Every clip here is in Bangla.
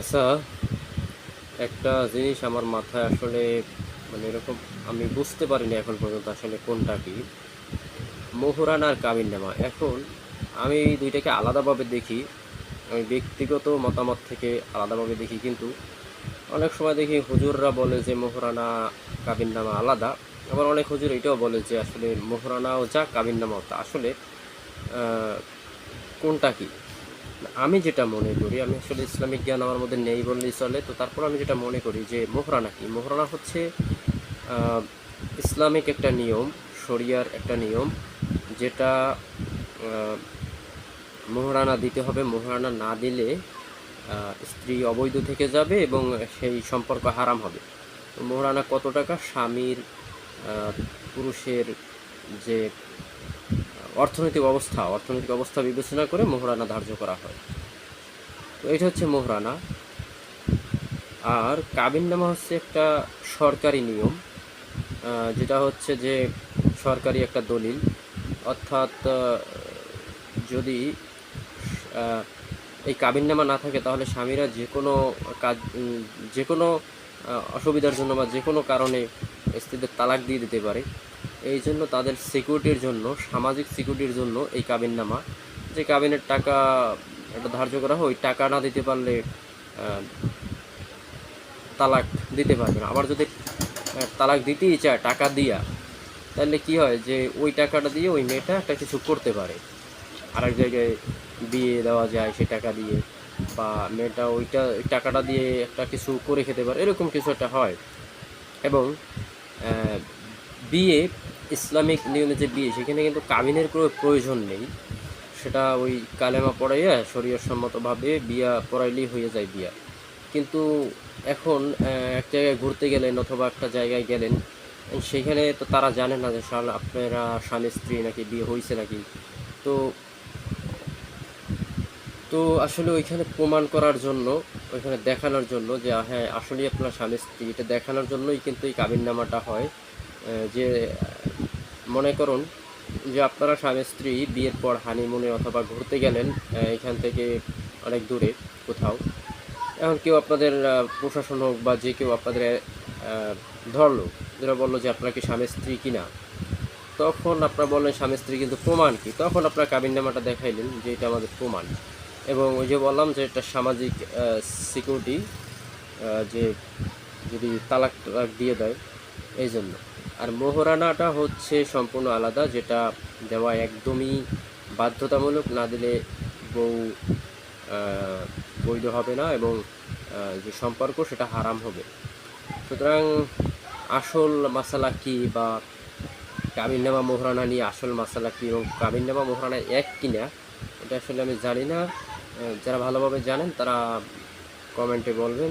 আচ্ছা একটা জিনিস আমার মাথায় আসলে মানে এরকম আমি বুঝতে পারিনি এখন পর্যন্ত আসলে কোনটা কি। মোহরান আর কাবিননামা এখন আমি দুইটাকে আলাদাভাবে দেখি, আমি ব্যক্তিগত মতামত থেকে আলাদাভাবে দেখি, কিন্তু অনেক সময় দেখি হুজুররা বলে যে মোহরানা কাবিননামা আলাদা। আবার অনেক হুজুর এটাও বলে যে আসলে মোহরানাও যা কাবিননামাও তা আসলে কোনটা কি? আমি যেটা মনে করি, আমি আসলে ইসলামিক জ্ঞান আমার মধ্যে নেই বললেই চলে, তো তারপর আমি যেটা মনে করি যে মোহরানা কি? মোহরানা হচ্ছে ইসলামিক একটা নিয়ম, শরিয়ার একটা নিয়ম, যেটা মোহরানা দিতে হবে, মোহরানা না দিলে স্ত্রী অবৈধ থেকে যাবে এবং সেই সম্পর্ক হারাম হবে। মোহরানা কত টাকা? স্বামীর পুরুষের যে অর্থনৈতিক অবস্থা অর্থনৈতিক অবস্থা বিবেচনা করে মোহরানা ধার্য করা হয়। তো এটা হচ্ছে মোহরানা। আর কাবিননামা হচ্ছে একটা সরকারি নিয়ম যেটা হচ্ছে যে সরকারি একটা দলিল। অর্থাৎ যদি এই কাবিননামা না থাকে, তাহলে স্বামীরা যে কোনো কাজ, যে কোনো অসুবিধার জন্য বা যে কোনো কারণে স্ত্রীদের তালাক দিয়ে দিতে পারে। এই জন্য তাদের সিকিউরিটির জন্য, সামাজিক সিকিউরিটির জন্য এই কাবিননামা, যে কাবিনের টাকা এটা ধার্য করা হয়, ওই টাকা না দিতে পারলে তালাক দিতে পারবে না। আবার যদি তালাক দিতেই চায়, টাকা দিয়া, তাহলে কি হয় যে ওই টাকাটা দিয়ে ওই মেয়েটা একটা কিছু করতে পারে। আরেক জায়গায় বিয়ে দেওয়া যায় সে টাকা দিয়ে, বা মেয়েটা ওইটা, ওই টাকাটা দিয়ে একটা কিছু করে খেতে পারে, এরকম কিছু একটা হয়। এবং বিয়ে ইসলামিক নিয়মে যে বিয়ে সেখানে কিন্তু কামিনের কোনো প্রয়োজন নেই। সেটা ওই কালেমা পড়াইয়া শরীয় সম্মতভাবে বিয়া পড়াইলেই হয়ে যায় বিয়া। কিন্তু এখন এক জায়গায় ঘুরতে গেলেন অথবা একটা জায়গায় গেলেন সেখানে তো তারা জানে না যে আপনারা স্বামী স্ত্রী নাকি বিয়ে হয়েছে নাকি। তো তো আসলে ওইখানে প্রমাণ করার জন্য ওইখানে দেখানোর জন্য যে হ্যাঁ আসলেই আপনার স্বামী স্ত্রী এটা দেখানোর জন্যই কিন্তু এই কাবিননামাটা হয়। আহ, যে মনে করুন যে আপনারা স্বামী স্ত্রী বিয়ের পর হানিমুনে অথবা ঘুরতে গেলেন এখান থেকে অনেক দূরে কোথাও। এখন কেউ আপনাদের প্রশাসন হোক বা যে কেউ আপনাদের ধরলো যেটা বলল যে আপনারা কি স্বামী স্ত্রী কিনা তখন আপনারা বললেন স্বামী স্ত্রী কিন্তু প্রমাণ কি? তখন আপনার কাবিননামাটা দেখাইলেন যে এটা আমাদের প্রমাণ। এবং ওই যে বললাম যে এটা সামাজিক সিকিউরিটি যে যদি তালাক দিয়ে দেয় এই জন্য আর মোহরানাটা হচ্ছে সম্পূর্ণ আলাদা, যেটা দেওয়া একদমই বাধ্যতামূলক, না দিলে বউ বৈধ হবে না এবং যে সম্পর্ক সেটা হারাম হবে। সুতরাং আসল মাসালা কি বা কাবিননামা মোহরানা নিয়ে আসল মাসালা কি এবং কাবিননামা মোহরানা এক কিনা, এটা আসলে আমি জানি না। যারা ভালোভাবে জানেন তারা কমেন্টে বলবেন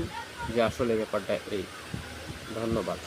যে আসলে ব্যাপারটা এই। ধন্যবাদ।